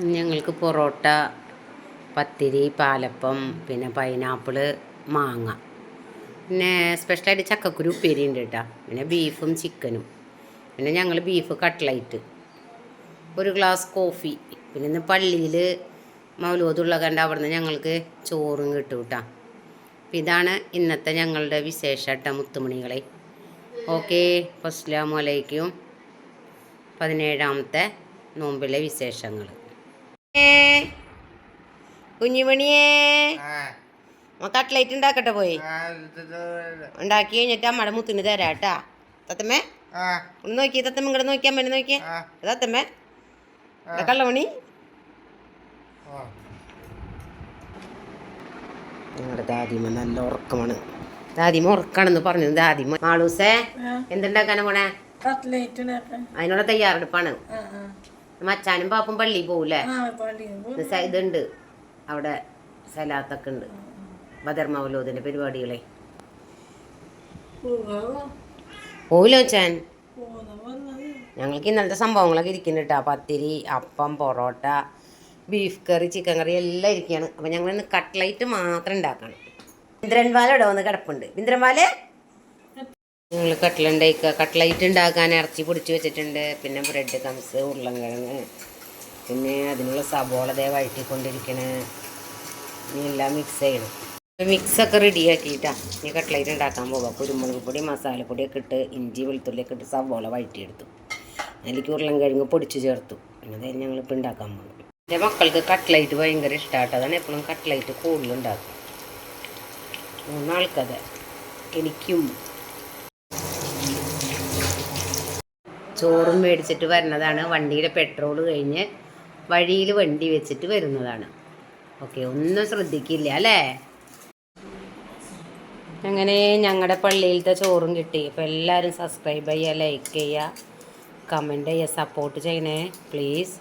ഞങ്ങൾക്ക് പൊറോട്ട പത്തിരി പാലപ്പം പിന്നെ പൈനാപ്പിൾ മാങ്ങ. പിന്നെ സ്പെഷ്യലായിട്ട് ചക്കക്കുരു ഉപ്പേരി ഉണ്ട് കേട്ടോ. പിന്നെ ബീഫും ചിക്കനും പിന്നെ ഞങ്ങൾ ബീഫ് കട്ട്ലൈറ്റ് ഒരു ഗ്ലാസ് കോഫി പിന്നെ ഇന്ന് പള്ളിയിൽ മൗലോദുള്ള കണ്ട അവിടുന്ന് ഞങ്ങൾക്ക് ചോറും കിട്ടും കേട്ടോ. അപ്പം ഇതാണ് ഇന്നത്തെ ഞങ്ങളുടെ വിശേഷട്ട മുത്തുമണികളെ. ഓക്കെ അസ്സലാമു അലൈക്കും. പതിനേഴാമത്തെ നോമ്പിലെ വിശേഷങ്ങൾ കുഞ്ഞുമണിയേ. കട്ട്ലൈറ്റ് ഉണ്ടാക്കട്ടെ പോയി. ഉണ്ടാക്കി കഴിഞ്ഞിട്ട് അമ്മടെ മുത്തിന് തരാ കേട്ടാ. തത്തമ്മേ. ഒന്ന് നോക്കി തത്തമ്മ ഇങ്ങോട്ട് നോക്കിയാൽ അമ്മേനെ നോക്കിയേ. തത്തമ്മേ. കള്ളമണി. ഞങ്ങളുടെ ദാദിമ നല്ല ഉറക്കമാണ്. ദാദിമ ഉറക്കാണെന്ന് പറഞ്ഞു. ദാദിമ. മാളൂസേ എന്തുണ്ടാക്കാനാ പോണേ? അതിനുള്ള തയ്യാറെടുപ്പാണ്. മച്ചാനും പാപ്പും പള്ളി പോകൂലേ ഇതുണ്ട്. അവിടെ സലാത്തൊക്കെ ഉണ്ട്. ബദർ മൗലൂദിന്റെ പരിപാടികളെ. പോവാ. പോവില്ല മച്ചാൻ. ഞങ്ങൾക്ക് ഇന്നലത്തെ സംഭവങ്ങളൊക്കെ ഇരിക്കുന്നുണ്ട് കേട്ടോ പത്തിരി അപ്പം പൊറോട്ട ബീഫ് കറി ചിക്കൻ കറി എല്ലാം ഇരിക്കുകയാണ്. അപ്പം ഞങ്ങൾ ഇന്ന് കട്ട്ലൈറ്റ് മാത്രം ഉണ്ടാക്കണം. ഇന്ദ്രൻവാല ഇവിടെ വന്ന് കിടപ്പുണ്ട്. ഇന്ദ്രൻവാൽ ഞങ്ങൾ കട്ട്ലുണ്ടാക്കുക കട്ട്ലൈറ്റ് ഉണ്ടാക്കാൻ ഇറച്ചി പൊടിച്ച് വെച്ചിട്ടുണ്ട്. പിന്നെ ബ്രെഡ് കംസ് ഉരുളൻകിഴങ്ങ് പിന്നെ അതിനുള്ള സബോള ദേ വഴറ്റിക്കൊണ്ടിരിക്കണേ. എല്ലാം മിക്സ് ചെയ്യണം. മിക്സൊക്കെ റെഡിയാക്കിയിട്ടാണ് ഇനി കട്ട്ലൈറ്റ് ഉണ്ടാക്കാൻ പോകാം കുരുമുളക് പൊടി മസാലപ്പൊടിയൊക്കെ ഇട്ട് ഇഞ്ചി വെളുത്തുള്ളിയൊക്കെ ഇട്ട് സവോള വഴറ്റിയെടുത്തു. അതിലേക്ക് ഉരുളൻകിഴങ്ങ് പൊടിച്ച് ചേർത്തു. പിന്നെ ഞങ്ങളിപ്പോൾ ഉണ്ടാക്കാൻ പോകും എന്റെ മക്കൾക്ക് കട്ട്ലൈറ്റ് ഭയങ്കര ഇഷ്ടമാട്ടോ അതാണ് എപ്പോഴും കട്ട്ലൈറ്റ് കൂടുതലുണ്ടാക്കും മൂന്നാൾക്കത്. എനിക്കും ചോറും മേടിച്ചിട്ട് വരുന്നതാണ്. വണ്ടിയിലെ പെട്രോൾ കഴിഞ്ഞ് വഴിയിൽ വണ്ടി വെച്ചിട്ട് വരുന്നതാണ്. ഓക്കെ ഒന്നും ശ്രദ്ധിക്കില്ല അല്ലേ? അങ്ങനെ ഞങ്ങളുടെ പള്ളിയിലത്തെ ചോറും കിട്ടി. അപ്പോൾ എല്ലാവരും സബ്സ്ക്രൈബ് ചെയ്യുക ലൈക്ക് ചെയ്യുക കമന്റ് ചെയ്യുക സപ്പോർട്ട് ചെയ്യണേ. പ്ലീസ്